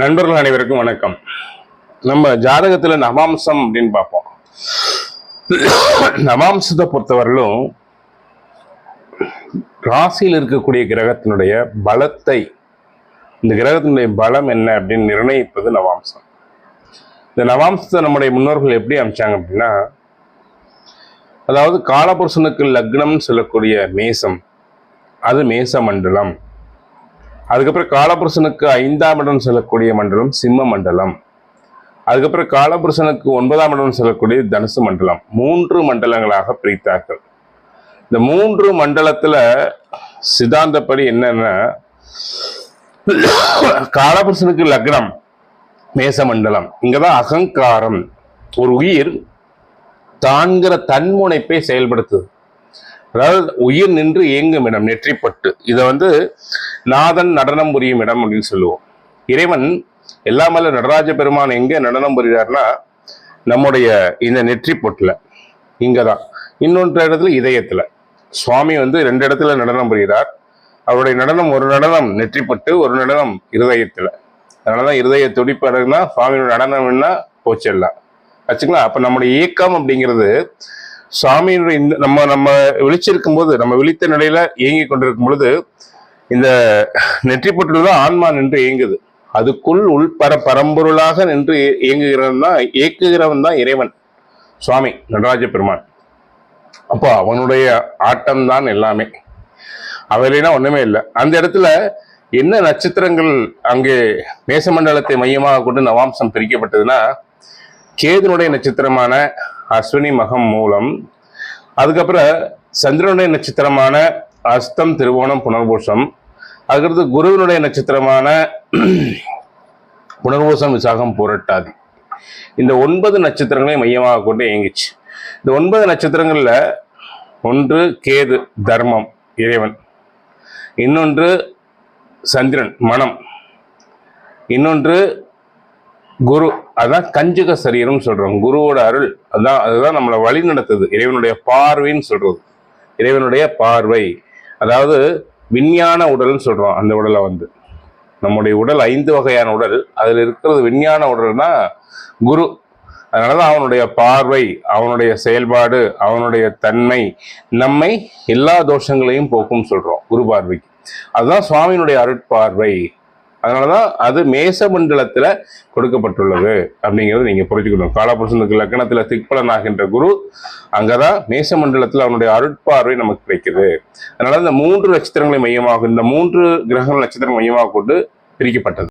நண்பர்கள் அனைவருக்கும் வணக்கம். நம்ம ஜாதகத்துல நவாம்சம் அப்படின்னு பார்ப்போம். நவாம்சத்தை பொறுத்தவரையிலும் ராசியில் இருக்கக்கூடிய கிரகத்தினுடைய பலத்தை இந்த கிரகத்தினுடைய பலம் என்ன அப்படின்னு நிர்ணயிப்பது நவாம்சம். இந்த நவாம்சத்தை நம்முடைய முன்னோர்கள் எப்படி அமைச்சாங்க அப்படின்னா அதாவது காலபுருஷனுக்கு லக்னம்னு சொல்லக்கூடிய மேசம் அது மேச மண்டலம் அதுக்கப்புறம் காலபுருஷனுக்கு ஐந்தாம் இடம் செல்லக்கூடிய மண்டலம் சிம்ம மண்டலம். அதுக்கப்புறம் காலபுருஷனுக்கு ஒன்பதாம் இடம் செல்லக்கூடிய தனுசு மண்டலம். மூன்று மண்டலங்களாக பிரித்தார்கள். இந்த மூன்று மண்டலத்துல சித்தாந்தப்படி என்னன்னா காலபுருஷனுக்கு லக்னம் மேச மண்டலம் இங்கதான் அகங்காரம். ஒரு உயிர் தான்கிற தன்முனைப்பை செயல்படுத்துது. அதாவது உயிர் நின்று இயங்கும் இடம் நெற்றிப்பட்டு. இதை வந்து நாதன் நடனம் புரியும் இடம் அப்படின்னு சொல்லுவோம். இறைவன் எல்லாமல்ல நடராஜ பெருமான் எங்கே நடனம் புரிகிறார்னா நம்முடைய இந்த நெற்றிப்பொட்டில் இங்கே தான் இன்னொன்று இடத்துல இதயத்தில். சுவாமி வந்து ரெண்டு இடத்துல நடனம் புரிகிறார். அவருடைய நடனம் ஒரு நடனம் நெற்றிப்பட்டு ஒரு நடனம் இருதயத்துல. அதனாலதான் இருதய துடிப்படகுனா சுவாமியோட நடனம்னா போச்சிடலாம் வச்சுக்கலாம் அப்போ நம்முடைய இயக்கம் அப்படிங்கிறது சாமியினுடைய இந்த நம்ம நம்ம விழிச்சிருக்கும் போது நம்ம விழித்த நிலையில இயங்கி கொண்டிருக்கும் பொழுது இந்த நெற்றி தான் ஆன்மா நின்று இயங்குது. அதுக்குள் உள்பர பரம்பொருளாக நின்று இயங்குகிறவன் தான் இயக்குகிறவன் தான் இறைவன். சுவாமி நடராஜ பெருமான் அப்போ அவனுடைய ஆட்டம் தான் எல்லாமே. அவரினா ஒண்ணுமே இல்லை. அந்த இடத்துல என்ன நட்சத்திரங்கள் அங்கே மேசமண்டலத்தை மையமாக கொண்டு நவாம்சம் பிரிக்கப்பட்டதுன்னா கேதுனுடைய நட்சத்திரமான அஸ்வினி மகம் மூலம். அதுக்கப்புறம் சந்திரனுடைய நட்சத்திரமான அஸ்தம் திருவோணம் புனர்பூஷம் அதுக்கடுத்து குருவினுடைய நட்சத்திரமான புனர்பூசம் விசாகம் புரட்டாதி. இந்த ஒன்பது நட்சத்திரங்களையும் மையமாக கொண்டு இயங்கிச்சு. இந்த ஒன்பது நட்சத்திரங்களில் ஒன்று கேது தர்மம் இறைவன். இன்னொன்று சந்திரன் மனம். இன்னொன்று குரு அதான் கஞ்சுக சரீரம் சொல்றோம். குருவோட அருள் அதான் அதுதான் நம்மளை வழி நடத்துது இறைவனுடைய பார்வைன்னு சொல்றது. இறைவனுடைய பார்வை. அதாவது விஞ்ஞான உடல்னு சொல்றோம் அந்த உடலை வந்து. நம்முடைய உடல் ஐந்து வகையான உடல். அதில் இருக்கிறது விஞ்ஞான உடல்னா குரு. அதனாலதான் அவனுடைய பார்வை அவனுடைய செயல்பாடு அவனுடைய தன்மை நம்மை எல்லா தோஷங்களையும் போக்கும் சொல்றோம் குரு பார்வைக்கு. அதுதான் சுவாமியினுடைய அருட்பார்வை. அதனாலதான் அது மேச மண்டலத்துல கொடுக்கப்பட்டுள்ளது அப்படிங்கறத நீங்க புரிஞ்சுக்கணும். காலபுருஷனுக்கு லக்னத்துல திக்பலன் ஆகின்ற குரு அங்கதான் மேச மண்டலத்துல அவனுடைய அருட்பார்வை நமக்கு கிடைக்குது. அதனால இந்த மூன்று நட்சத்திரங்களை மையமாக இந்த மூன்று கிரகங்கள் நட்சத்திரங்கள் மையமாக கொண்டு பிரிக்கப்பட்டது.